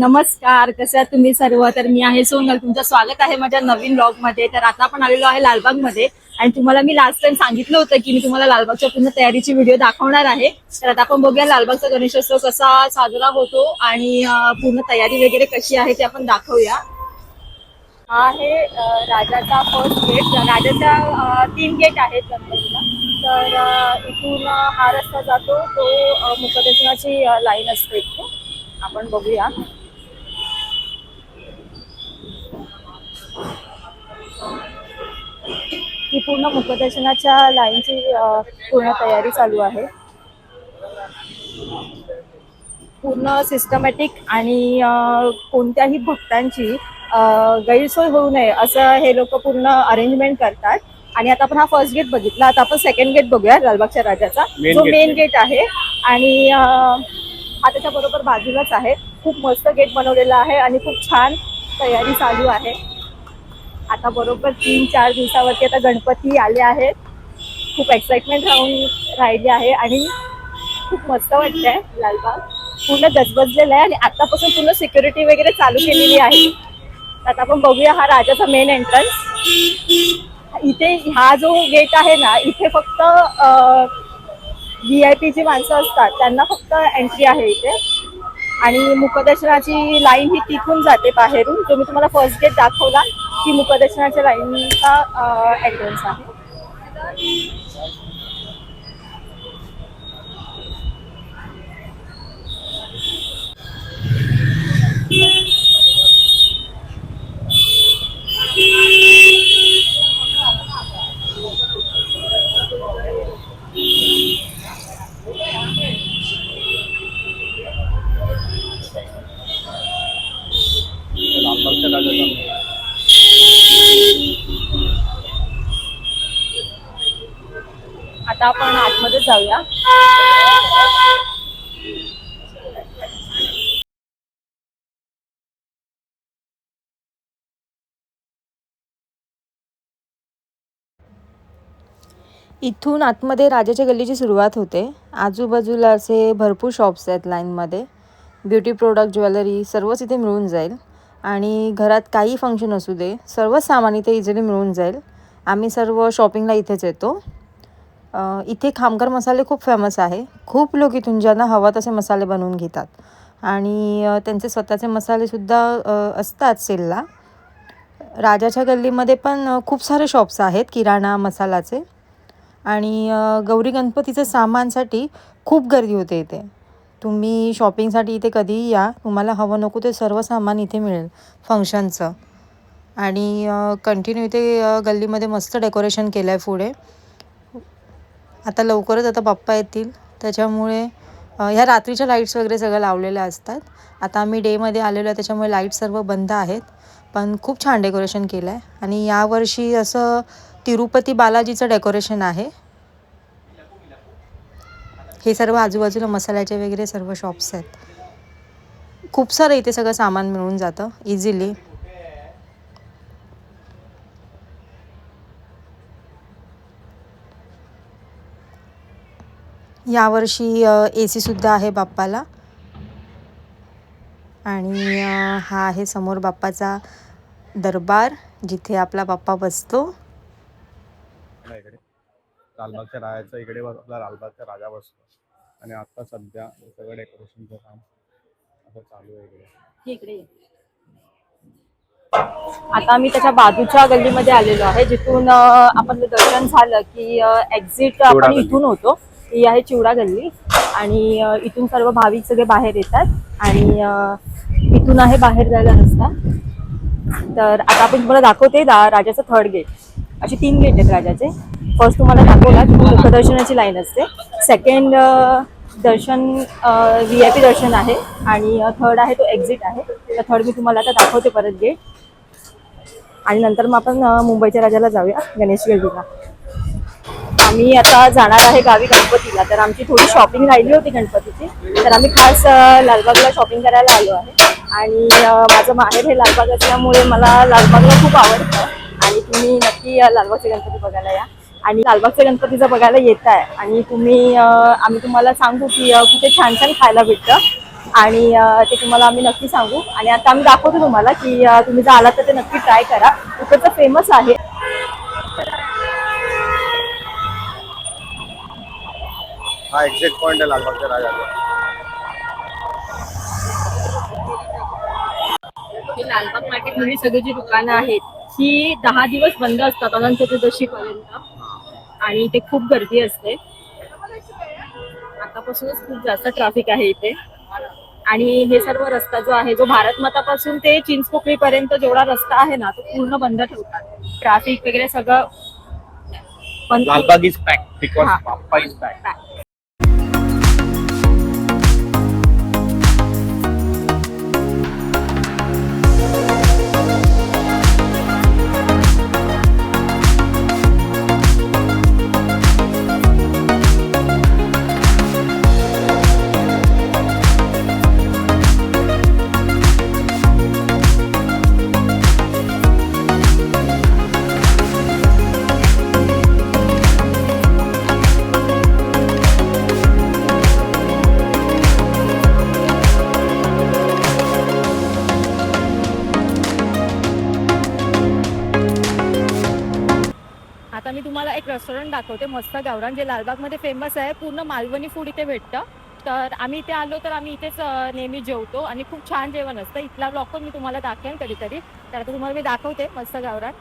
नमस्कार कसे आहात तुम्ही सर्व? तर मी आहे सोनल. तुमचं स्वागत आहे माझ्या नवीन ब्लॉगमध्ये तर आता आपण आलेलो आहे लालबागमध्ये आणि तुम्हाला मी लास्ट टाइम सांगितलं होतं की मी तुम्हाला लालबागच्या पूर्ण तयारीची व्हिडिओ दाखवणार आहे. तर आता आपण बघूया लालबागचा गणेशोत्सव कसा साजरा होतो आणि पूर्ण तयारी वगैरे कशी आहे ते आपण दाखवूया. हा आहे राजाचा फर्स्ट गेट राजाचा तीन गेट आहेत गणपतीला. तर इथून हा रस्ता जातो. तो मुखदर्शनाची लाईन असते इथे. आपण बघूया. ही पूर्ण मुखदर्शनाच्या लाईनची पूर्ण तयारी चालू आहे. पूर्ण सिस्टमॅटिक आणि कोणत्याही भक्तांची गैरसोय होऊ नये असं हे लोक पूर्ण अरेंजमेंट करतात. आणि आता आपण हा फर्स्ट गेट बघितला. आता आपण सेकंड गेट बघूया लालबागच्या राजाचा. जो. मेन गेट आहे. आणि हा त्याच्या बरोबर बाजूलाच आहे. खूप मस्त गेट बनवलेला आहे आणि खूप छान तयारी चालू आहे. आता बरोबर तीन चार दिवसावरती आता गणपती आले आहेत. खूप एक्साइटमेंट राहून राहिली आहे आणि खूप मस्त वाटतंय लालबाग. पूर्ण गजबजलेलं आहे आणि आतापासून पूर्ण सिक्युरिटी वगैरे चालू केलेली आहे. आता आपण बघूया हा राजाचा मेन एंट्रन्स इथे हा जो गेट आहे ना इथे फक्त व्ही आय पी जी माणसं असतात त्यांना फक्त एंट्री आहे इथे. आणि मुखदर्शनाची लाईन ही तिथून जाते बाहेरून. जो मी तुम्हाला फर्स्ट गेट दाखवला की मुखदर्शनाच्या लाईनचा एंट्रन्स आहे लालबागच्या राजाचा आता आपण आतमध्ये जाऊया. इथून आतमध्ये राजाच्या गल्लीची सुरुवात होते. आजूबाजूला असे भरपूर शॉप्स आहेत लाईनमध्ये. ब्युटी प्रोडक्ट ज्वेलरी सर्वच इथे मिळून जाईल. आणि घरात काही फंक्शन असू दे सर्वच सामान इथे इझिली मिळून जाईल. आम्ही सर्व शॉपिंगला इथेच येतो. इथे खामकर मसाले खूप फेमस आहे. खूप लोक इथून ज्यांना हवा तसे मसाले बनवून घेतात. आणि त्यांचे स्वतःचे मसालेसुद्धा असतात सेलला. राजाच्या गल्लीमध्ये पण खूप सारे शॉप्स आहेत किराणा मसालाचे. आणि गौरी गणपतीचं सामानसाठी खूप गर्दी होते इथे. तुम्ही शॉपिंगसाठी इथे कधीही या. तुम्हाला हवं नको ते सर्व सामान इथे मिळेल फंक्शनचं आणि कंटिन्यू इथे गल्लीमध्ये मस्त डेकोरेशन केलं आहे पुढे. आता लवकरच आता बाप्पा येतील. त्याच्यामुळे ह्या रात्रीच्या लाईट्स वगैरे सगळं लावलेल्या असतात. आता आम्ही डेमध्ये आलेलो आहे त्याच्यामुळे लाइट सर्व बंद आहेत. पण खूप छान डेकोरेशन केलं आहे आणि यावर्षी असं तिरुपती बालाजीचं डेकोरेशन आहे. हे सर्व आजूबाजूला मसाल्याचे वगैरे सर्व शॉप्स आहेत. खूप सारं इथे सगळं सामान मिळून जातं इझिली यावर्षी ए सीसुद्धा आहे बाप्पाला. आणि हा आहे समोर बाप्पाचा दरबार जिथे आपला बाप्पा बसतो. इकडे लालबागच्या राजाचा इकडे बस- आपला लालबागचा राजा बसतो. आणि आता सध्या सगळं डेकोरेशनचं काम असं चालू आहे इकडे. आता आम्ही त्याच्या बाजूच्या गल्लीमध्ये आलेलो आहे जिथून आपण दर्शन झालं की एक्झिट आपण. इथून होतो. ही आहे चिवडा गल्ली. आणि इथून सर्व भाविक सगळे बाहेर येतात. आणि इथून आहे बाहेर जायला रस्ता. तर आता आपण तुम्हाला दाखवते दा- राजाचं थर्ड गेट असे तीन गेट आहेत राजाचे. फर्स्ट तुम्हाला दाखवला की मुखदर्शनाची लाईन असते. सेकंड दर्शन व्ही आय पी दर्शन आहे. आणि थर्ड आहे तो एक्झिट आहे. तर थर्ड मी तुम्हाला आता दाखवते परत गेट आणि नंतर मग आपण मुंबईच्या राजाला जाऊया. गणेश गल्लीला. आम्ही आता जाणार आहे गावी गणपतीला. तर आमची थोडी शॉपिंग राहिली होती गणपतीची. तर आम्ही खास लालबागला शॉपिंग करायला आलो आहे. आणि माझं माहेर हे लालबाग असल्यामुळे मला लालबागला खूप आवडतं. आणि तुम्ही नक्की लालबागचे गणपती बघायला या. आणि लालबागच्या गणपतीचं बघायला येत आहे आणि तुम्ही आम्ही तुम्हाला सांगू की कुठे छान छान खायला भेटतं. आणि ते तुम्हाला आम्ही नक्की सांगू. आणि आता आम्ही दाखवतो तुम्हाला की तुम्ही जर आलात तर ते नक्की ट्राय करा. इकडचं फेमस आहे. हा एक्झिट पॉईंट आहे लालबागच्या राजाचा. ही लालबाग मार्केटमध्ये सगळी जी दुकानं आहेत ही दहा दिवस बंद असतात अनंत चतुर्दशी पर्यंत आणि इथे खूप गर्दी असते. आतापासूनच खूप जास्त ट्रॅफिक आहे इथे. आणि हे सर्व रस्ता जो आहे जो भारत मातापासून ते चिंचपोकळी पर्यंत जेवढा रस्ता आहे ना तो पूर्ण बंद ठेवतात. ट्रॅफिक वगैरे सगळं बंद Lalbaug is pack because. Bappa is pack दाखवते मस्त गावरान जे लालबागमध्ये फेमस आहे पूर्ण मालवणी फूड इथे भेटतं. तर आम्ही इथे आलो तर आम्ही इथेच नेहमी जेवतो आणि खूप छान जेवण असतं. इथला ब्लॉग पण मी तुम्हाला दाखवेन कधीतरी. तर आता तुम्हाला मी दाखवते मस्त गावरान.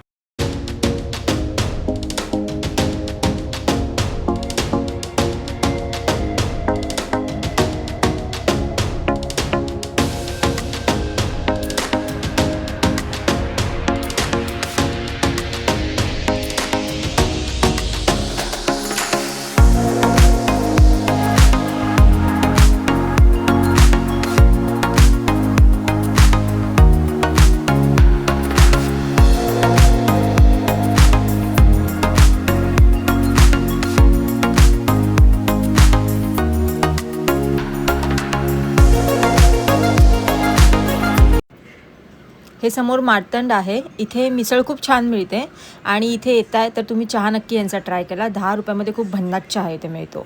हे समोर मार्तंड आहे. इथे मिसळ खूप छान मिळते. आणि इथे येत आहे तर तुम्ही चहा नक्की यांचा ट्राय केला दहा रुपयामध्ये खूप भन्नाट चहा इथे मिळतो.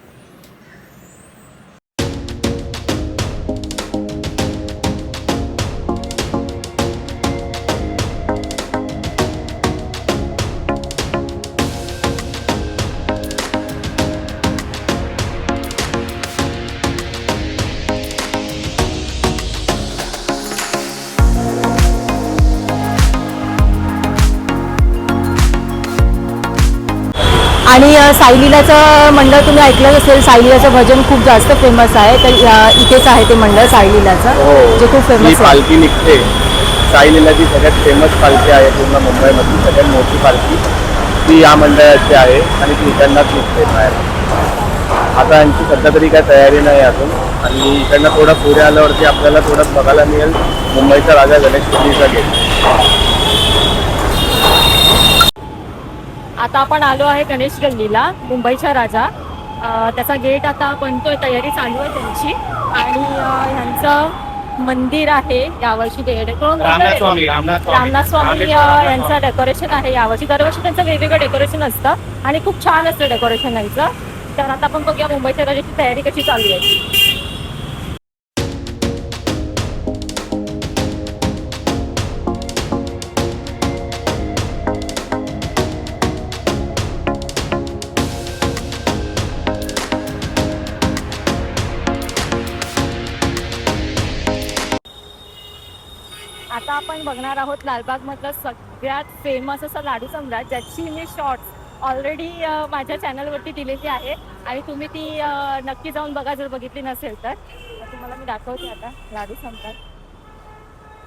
आणि अ, साईलीलाचं मंडळ तुम्ही ऐकलं असेल साईलीलाचं भजन खूप जास्त फेमस आहे. तर इथेच आहे ते मंडळ साईलीलाचं जे खूप ही फेमस पालखी निघते. साईलीलाची सगळ्यात फेमस पालखी आहे पूर्ण मुंबईमधली सगळ्यात मोठी पालखी ती या मंडळाची आहे आणि ती इकडनंच निघते बाहेर. आता यांची सध्या तरी काय तयारी नाही अजून. आणि इकडनं थोडं पुढे आल्यावरती आपल्याला थोडं बघायला मिळेल. मुंबईचा राजा गणेश गेट आता आपण आलो आहे गणेश गल्लीला मुंबईचा राजा. त्याचा गेट आता बनतोय तयारी चालू आहे त्यांची. आणि ह्यांचं मंदिर आहे यावर्षी रामनाथ स्वामी यांचं डेकोरेशन आहे यावर्षी. दरवर्षी त्यांचं वेगवेगळं डेकोरेशन असतं आणि खूप छान असतं डेकोरेशन यांचं तर आता आपण बघूया मुंबईच्या राजाची तयारी कशी चालू आहे. आपण बघणार आहोत लालबागमधलं सगळ्यात फेमस असं लाडू सम्राट ज्याची मी शॉर्ट्स ऑलरेडी माझ्या चॅनलवरती दिलेली आहे. आणि तुम्ही ती नक्की जाऊन बघा जर बघितली नसेल तर. तर तुम्हाला मी दाखवते आता लाडू सम्राट.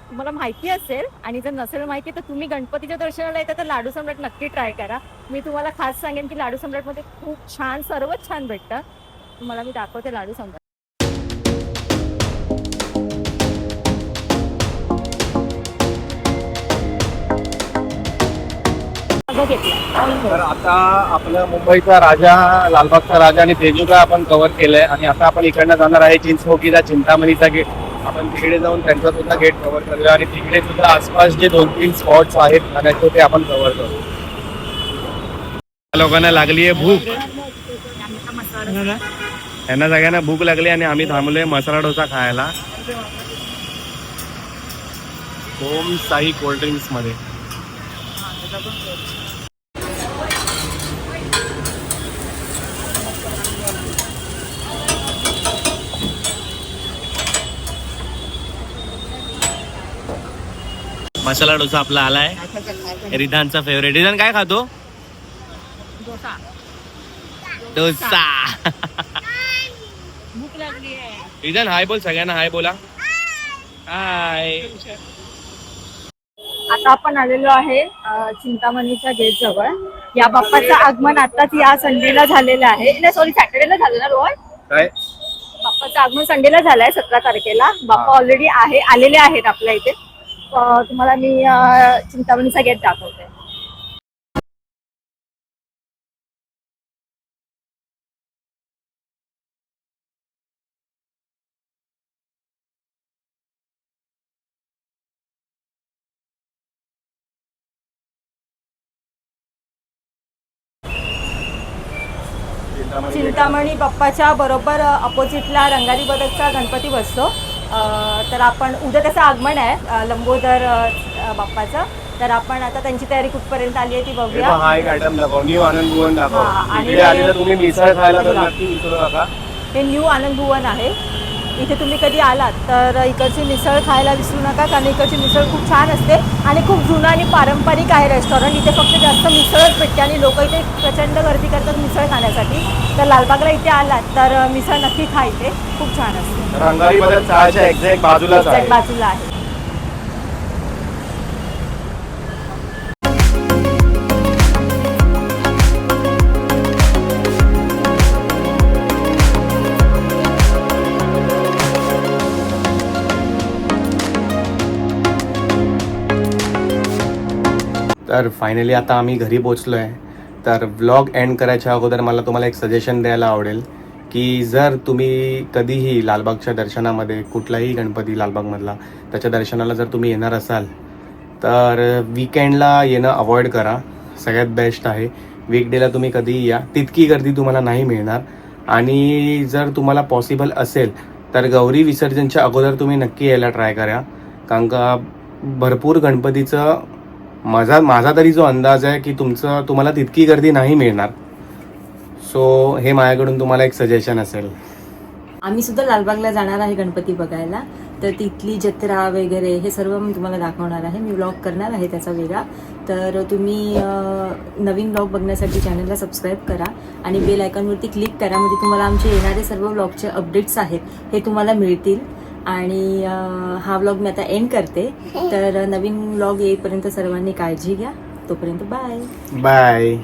तुम्हाला माहिती असेल आणि जर नसेल माहिती तर तुम्ही गणपतीच्या दर्शनाला येता तर लाडू सम्राट नक्की ट्राय करा. मी तुम्हाला खास सांगेन की लाडू सम्राटमध्ये खूप छान सर्वच छान भेटतं. तुम्हाला मी दाखवते लाडू सम्राट. सगळं तर आता आपलं मुंबईचा राजा लालबागचा राजा आणि तेजूका आपण कव्हर केलंय. आणि आता आपण इकडनं जाणार आहे चिंचपोकीचा चिंतामणीचा गेट आपण तिकडे जाऊन त्यांचा सुद्धा गेट कव्हर करूया. आणि तिकडे सुद्धा आसपास जे दोन तीन स्पॉट्स आहेत खाण्याचे ते आपण कव्हर करू. लोकांना लागली आहे भूक. यांना सगळ्यांना भूक लागली आणि आम्ही थांबलोय मसाला डोसा खायला. ओम साई कोल्ड ड्रिंक्समध्ये. मसाला डोसा आपला आलाय. रिधानचा फेवरेट रिधान काय खातो? डोसा. रिधान हाय बोल सगळ्यांना हाय बोला. हाय. आता आपण आलेलो आहे चिंतामणीच्या गेट जवळ. या बाप्पाचं आगमन आताच या संडेला झालेलं आहे. नाही सॉरी सॅटर्डेला झालं ना रोहन? काय? बाप्पाचं आगमन संडेला झालंय सतरा तारखेला. बाप्पा ऑलरेडी आहे आलेले आहेत आपल्या इथे. तुम्हाला मी चिंतामणीचा गेट दाखवते. चिंतामणी बाप्पाच्या बरोबर अपोजिटला रंगारी बदकचा गणपती बसतो. तर आपण उद्या त्याचं आगमन आहे लंबोदर बाप्पाचं. तर आपण आता त्यांची तयारी कुठपर्यंत आली आहे ती बघूया. बघ, हा एक आयटम दाखव. न्यू आनंद भुवन दाखव. आणि इकडे आले तर तुम्ही मिसळ खायला तर बघा. नक्की विसरू नका. हे न्यू आनंद भुवन आहे. इथे तुम्ही कधी आलात तर इकडची मिसळ खायला विसरू नका कारण इकडची मिसळ खूप छान असते आणि खूप जुनं आणि पारंपरिक आहे रेस्टॉरंट इथे फक्त जास्त मिसळच भेटते आणि लोक इथे प्रचंड गर्दी करतात मिसळ खाण्यासाठी. तर लालबागला इथे आलात तर मिसळ नक्की खा इथे. खूप छान असते. बाजूला आहे. तर फायनली आता आम्ही घरी पोचलो आहे तर व्लॉग एंड करायच्या अगोदर मला तुम्हाला एक सजेशन द्यायला आवडेल की जर तुम्ही कधीही लालबागच्या दर्शनामध्ये कुठलाही गणपती लालबागमधला त्याच्या दर्शनाला जर तुम्ही येणार असाल तर विकेंडला येणं अवॉइड करा. सगळ्यात बेस्ट आहे. वीकडेला तुम्ही कधीही या. तितकी गर्दी तुम्हाला नाही मिळणार. आणि जर तुम्हाला पॉसिबल असेल तर गौरी विसर्जनच्या अगोदर तुम्ही नक्की यायला ट्राय करा. कारण का भरपूर गणपतीचं माझा माझा तरी जो अंदाज आहे की तुमचं तुम्हाला तितकी गर्दी नाही मिळणार. सो हे माझ्याकडून तुम्हाला एक सजेशन असेल. आम्ही सुद्धा लालबागला जाणार आहे गणपती बघायला. तर तिथली जत्रा वगैरे हे सर्व मी तुम्हाला दाखवणार आहे. मी व्लॉग करणार आहे त्याचा वेगळा. तर तुम्ही नवीन ब्लॉग बघण्यासाठी चॅनलला सबस्क्राईब करा आणि बेल आयकॉनवरती क्लिक करा. म्हणजे तुम्हाला आमचे येणारे सर्व ब्लॉगचे अपडेट्स आहेत हे तुम्हाला मिळतील. आणि हा व्लॉग मी आता एंड करते. तर नवीन व्लॉग येईपर्यंत सर्वांनी काळजी घ्या. तोपर्यंत बाय बाय